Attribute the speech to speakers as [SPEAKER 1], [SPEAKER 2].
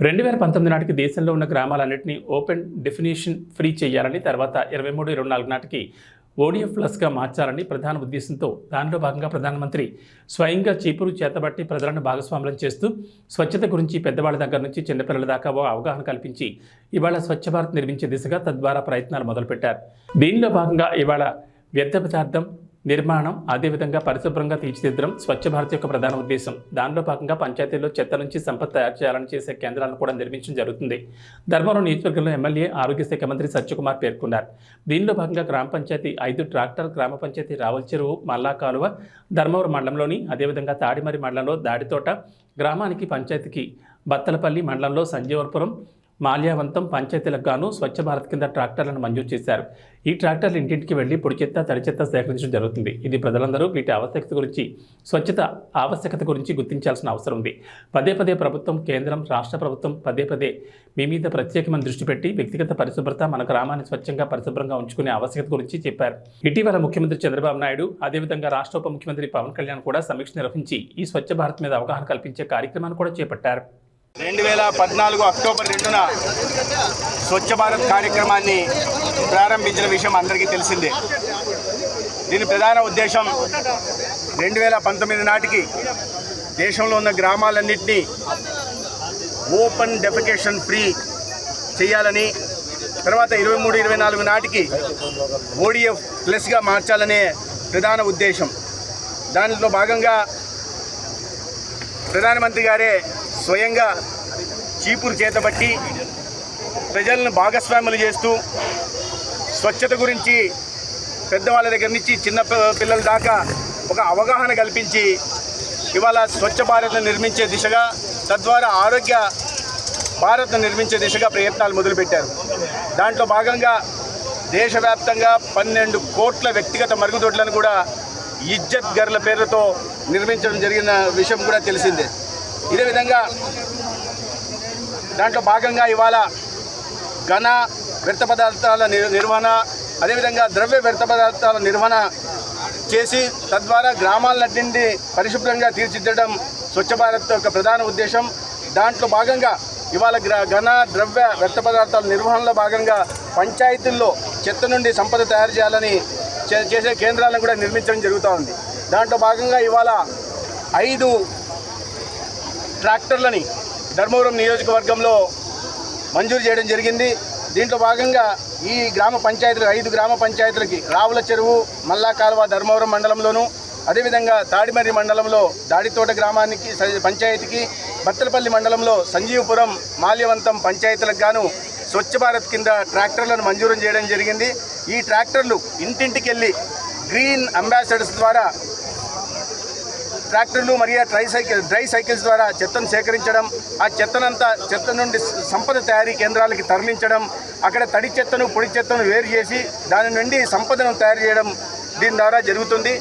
[SPEAKER 1] రెండు వేల పంతొమ్మిది నాటికి దేశంలో ఉన్న గ్రామాలన్నింటినీ ఓపెన్ డెఫినేషన్ ఫ్రీ చేయాలని తర్వాత ఇరవై మూడు ఇరవై నాలుగు నాటికి ఓడిఎఫ్ ప్లస్గా మార్చాలని ప్రధాన ఉద్దేశంతో దానిలో భాగంగా ప్రధానమంత్రి స్వయంగా చీపురు చేతబట్టి ప్రజలను భాగస్వాములం చేస్తూ స్వచ్ఛత గురించి పెద్దవాళ్ళ దగ్గర నుంచి చిన్నపిల్లల దాకా ఓ అవగాహన కల్పించి ఇవాళ స్వచ్ఛ భారత్ నిర్మించే దిశగా తద్వారా ప్రయత్నాలు మొదలుపెట్టారు. దీనిలో భాగంగా ఇవాళ వ్యర్థ పదార్థం నిర్మాణం అదేవిధంగా పరిశుభ్రంగా తీర్చిదిద్దడం స్వచ్ఛ భారత్ యొక్క ప్రధాన ఉద్దేశం. దానిలో భాగంగా పంచాయతీల్లో చెత్త నుంచి సంపద తయారు చేయాలని చేసే కేంద్రాలను కూడా నిర్మించడం జరుగుతుంది. ధర్మవరం నియోజకవర్గంలో ఎమ్మెల్యే ఆరోగ్య శాఖ మంత్రి సత్యకుమార్ పేర్కొన్నారు. దీనిలో భాగంగా గ్రామ పంచాయతీ ఐదు ట్రాక్టర్ గ్రామ పంచాయతీ రావల్ చెరువు మల్లా కాలువ ధర్మవరం మండలంలోని అదేవిధంగా తాడిమరి మండలంలో దాడితోట గ్రామానికి పంచాయతీకి బత్తలపల్లి మండలంలో సంజీవరపురం మాల్యావంతం పంచాయతీలకు గాను స్వచ్ఛ భారత్ కింద ట్రాక్టర్లను మంజూరు చేశారు. ఈ ట్రాక్టర్లు ఇంటింటికి వెళ్ళి పొడి చెత్త తడి చెత్త సేకరించడం జరుగుతుంది. ఇది ప్రజలందరూ వీటి ఆవశ్యకత గురించి స్వచ్ఛత ఆవశ్యకత గురించి గుర్తించాల్సిన అవసరం ఉంది. పదే పదే ప్రభుత్వం కేంద్రం రాష్ట్ర ప్రభుత్వం పదే పదే మీ మీద ప్రత్యేకమైన దృష్టి పెట్టి వ్యక్తిగత పరిశుభ్రత మన గ్రామాన్ని స్వచ్ఛంగా పరిశుభ్రంగా ఉంచుకునే ఆవశ్యకత గురించి చెప్పారు. ఇటీవల ముఖ్యమంత్రి చంద్రబాబు నాయుడు అదేవిధంగా రాష్ట్ర ఉప ముఖ్యమంత్రి పవన్ కళ్యాణ్ కూడా సమీక్ష నిర్వహించి ఈ స్వచ్ఛ భారత్ మీద అవగాహన కల్పించే కార్యక్రమాన్ని కూడా చేపట్టారు.
[SPEAKER 2] రెండు వేల పద్నాలుగు అక్టోబర్ రెండున స్వచ్ఛ భారత్ కార్యక్రమాన్ని ప్రారంభించిన విషయం అందరికీ తెలిసిందే. దీని ప్రధాన ఉద్దేశం రెండు వేల పంతొమ్మిది నాటికి దేశంలో ఉన్న గ్రామాలన్నింటినీ ఓపెన్ డెఫికేషన్ ఫ్రీ చేయాలని తర్వాత ఇరవై మూడు ఇరవై నాలుగు నాటికి ఓడిఎఫ్ ప్లస్గా మార్చాలనే ప్రధాన ఉద్దేశం. దానిలో భాగంగా ప్రధానమంత్రి గారే స్వయంగా చీపురు చేతబట్టి ప్రజలను భాగస్వాములు చేస్తూ స్వచ్ఛత గురించి పెద్దవాళ్ళ దగ్గర నుంచి చిన్న పిల్లల దాకా ఒక అవగాహన కల్పించి ఇవాళ స్వచ్ఛ భారత్ను నిర్మించే దిశగా తద్వారా ఆరోగ్య భారత్ను నిర్మించే దిశగా ప్రయత్నాలు మొదలుపెట్టారు. దాంట్లో భాగంగా దేశవ్యాప్తంగా పన్నెండు కోట్ల వ్యక్తిగత మరుగుదొడ్లను కూడా ఇజ్జత్ గర్ల పేర్లతో నిర్మించడం జరిగిన విషయం కూడా తెలిసిందే. ఇదే విధంగా దాంట్లో భాగంగా ఇవాళ ఘన వ్యర్థ పదార్థాల నిర్వహణ అదేవిధంగా ద్రవ్య వ్యర్థ పదార్థాల నిర్వహణ చేసి తద్వారా గ్రామాలన్నింటినీ పరిశుభ్రంగా తీర్చిదిద్దడం స్వచ్ఛ భారత్ యొక్క ప్రధాన ఉద్దేశం. దాంట్లో భాగంగా ఇవాళ గ్ర ఘన ద్రవ్య వ్యర్థ పదార్థాల నిర్వహణలో భాగంగా పంచాయతీల్లో చెత్త నుండి సంపద తయారు చేయాలని చే- చేసే కేంద్రాలను కూడా నిర్మించడం జరుగుతూ ఉంది. దాంట్లో భాగంగా ఇవాళ ఐదు ట్రాక్టర్లని ధర్మవరం నియోజకవర్గంలో మంజూరు చేయడం జరిగింది. దీంట్లో భాగంగా ఈ గ్రామ పంచాయతీలు ఐదు గ్రామ పంచాయతీలకి రావుల చెరువు మల్లా కాలువ ధర్మవరం మండలంలోను అదేవిధంగా తాడిమర్రి మండలంలో దాడితోట గ్రామానికి పంచాయతీకి బత్తలపల్లి మండలంలో సంజీవపురం మాల్యవంతం పంచాయతీలకు గాను స్వచ్ఛ భారత్ కింద ట్రాక్టర్లను మంజూరు చేయడం జరిగింది. ఈ ట్రాక్టర్లు ఇంటింటికి వెళ్ళి గ్రీన్ అంబాసిడర్స్ ద్వారా ట్రాక్టర్లు మరియు ట్రై సైకిల్ డ్రై సైకిల్స్ ద్వారా చెత్తను సేకరించడం ఆ చెత్తనంతా చెత్త నుండి సంపద తయారీ కేంద్రాలకి తరలించడం అక్కడ తడి చెత్తను పొడి చెత్తను వేరు చేసి దాని నుండి సంపదను తయారు చేయడం దీని ద్వారా జరుగుతుంది.